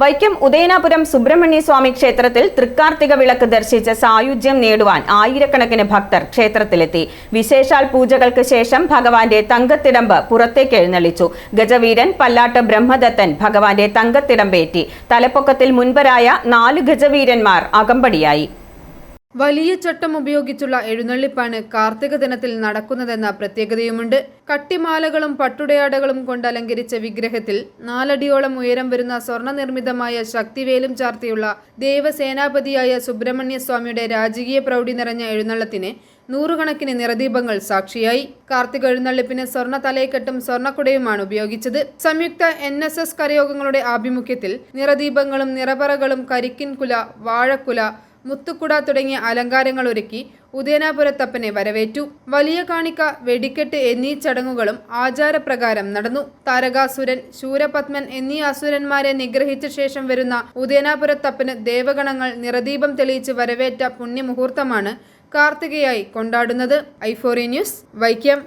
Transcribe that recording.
വൈക്കം ഉദയനാപുരം സുബ്രഹ്മണ്യ സ്വാമി ക്ഷേത്രത്തിൽ തൃക്കാർത്തിക വിളക്ക് ദർശിച്ച് സായുജ്യം നേടുവാൻ ആയിരക്കണക്കിന് ഭക്തർ ക്ഷേത്രത്തിലെത്തി. വിശേഷാൽ പൂജകൾക്ക് ശേഷം ഭഗവാന്റെ തങ്കത്തിടമ്പ് പുറത്തേക്ക് എഴുന്നള്ളിച്ചു. ഗജവീരൻ പല്ലാട്ട് ബ്രഹ്മദത്തൻ ഭഗവാന്റെ തങ്കത്തിടമ്പേറ്റി. തലപ്പൊക്കത്തിൽ മുൻപരായ നാല് ഗജവീരന്മാർ അകമ്പടിയായി. വലിയ ചട്ടം ഉപയോഗിച്ചുള്ള എഴുന്നള്ളിപ്പാണ് കാർത്തിക ദിനത്തിൽ നടക്കുന്നതെന്ന പ്രത്യേകതയുമുണ്ട്. കട്ടിമാലകളും പട്ടുടയാടകളും കൊണ്ട് അലങ്കരിച്ച വിഗ്രഹത്തിൽ നാലടിയോളം ഉയരം വരുന്ന സ്വർണ നിർമ്മിതമായ ശക്തിവേലും ചാർത്തിയുള്ള ദേവസേനാപതിയായ സുബ്രഹ്മണ്യ സ്വാമിയുടെ രാജകീയ പ്രൗഢി നിറഞ്ഞ എഴുന്നള്ളത്തിന് നൂറുകണക്കിന് നിറദീപങ്ങൾ സാക്ഷിയായി. കാർത്തിക എഴുന്നള്ളിപ്പിന് സ്വർണ തലയക്കെട്ടും സ്വർണക്കുടയുമാണ് ഉപയോഗിച്ചത്. സംയുക്ത എൻ എസ് എസ് കരയോഗങ്ങളുടെ ആഭിമുഖ്യത്തിൽ നിറദീപങ്ങളും നിറപറകളും കരിക്കിൻകുല വാഴക്കുല മുത്തുക്കുട തുടങ്ങിയ അലങ്കാരങ്ങൾ ഒരുക്കി ഉദയനാപുരത്തപ്പനെ വരവേറ്റു. വലിയ കാണിക്ക വെടിക്കെട്ട് എന്നീ ചടങ്ങുകളും ആചാരപ്രകാരം നടന്നു. താരകാസുരൻ ശൂരപത്മൻ എന്നീ അസുരന്മാരെ നിഗ്രഹിച്ച ശേഷം വരുന്ന ഉദയനാപുരത്തപ്പന് ദേവഗണങ്ങൾ നിറദീപം തെളിയിച്ച് വരവേറ്റ പുണ്യമുഹൂർത്തമാണ് കാർത്തികയായി കൊണ്ടാടുന്നത്. ഐഫോറി ന്യൂസ് വൈക്കം.